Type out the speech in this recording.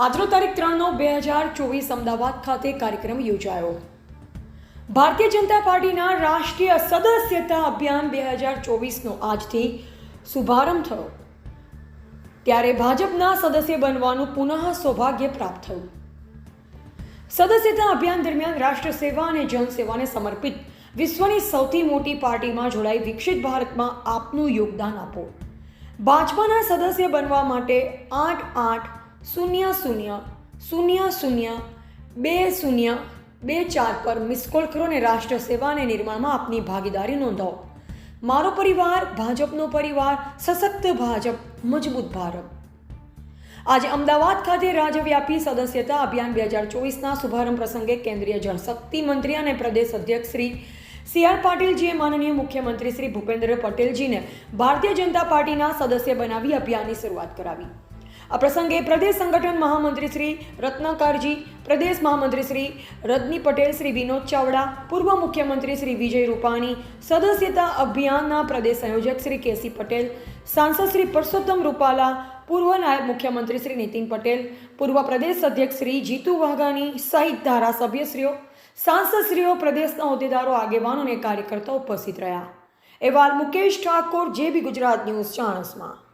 હજાર ચોવીસ અમદાવાદ ખાતે કાર્યક્રમ યોજાયો. ભારતીય જનતા પાર્ટીના રાષ્ટ્રીય સદસ્યતા અભિયાન બે હજાર ચોવીસનો આજથી શુભારંભ થયો. ત્યારે ભાજપના સદસ્ય બનવાનું પુનઃ સૌભાગ્ય પ્રાપ્ત થયું. સદસ્યતા અભિયાન દરમિયાન રાષ્ટ્ર સેવા અને જનસેવાને સમર્પિત વિશ્વની સૌથી મોટી પાર્ટીમાં જોડાઈ વિકસિત ભારતમાં આપનું યોગદાન આપો. ભાજપાના સદસ્ય બનવા માટે આઠ આઠ શૂન્ય શૂન્ય શૂન્ય શૂન્ય બે શૂન્ય બે ચાર પર મિસ કોલ કરો અને રાષ્ટ્ર સેવા અને નિર્માણમાં આપની ભાગીદારી નોંધાવો મારો પરિવાર, ભાજપનો પરિવાર, સશક્ત ભાજપ, મજબૂત ભારત. આજે અમદાવાદ ખાતે રાજ્યવ્યાપી સદસ્યતા અભિયાન બે હજાર ચોવીસના શુભારંભ પ્રસંગે કેન્દ્રીય જળશક્તિ મંત્રી અને પ્રદેશ અધ્યક્ષ શ્રી સી આર પાટીલજીએ માનનીય મુખ્યમંત્રી શ્રી ભૂપેન્દ્ર પટેલજીને ભારતીય જનતા પાર્ટીના સદસ્ય બનાવી અભિયાનની શરૂઆત કરાવી. આ પ્રસંગે પ્રદેશ સંગઠન મહામંત્રી શ્રી રત્નાકરજી, પ્રદેશ મહામંત્રી શ્રી રજની પટેલ, શ્રી વિનોદ ચાવડા, પૂર્વ મુખ્યમંત્રી શ્રી વિજય રૂપાણી, સદસ્યતા અભિયાનના પ્રદેશ સંયોજક શ્રી કેસી પટેલ, સાંસદ શ્રી પરસોત્તમ રૂપાલા, પૂર્વ નાયબ મુખ્યમંત્રી શ્રી નીતિન પટેલ, પૂર્વ પ્રદેશ અધ્યક્ષ શ્રી જીતુ વાઘાણી સહિત ધારાસભ્યશ્રીઓ, સાંસદશ્રીઓ, પ્રદેશના હોદ્દેદારો આગેવાનો અને કાર્યકર્તાઓ ઉપસ્થિત રહ્યા. અહેવાલ મુકેશ ઠાકોર જે બી ગુજરાત ન્યૂઝ, ચાણસમાં.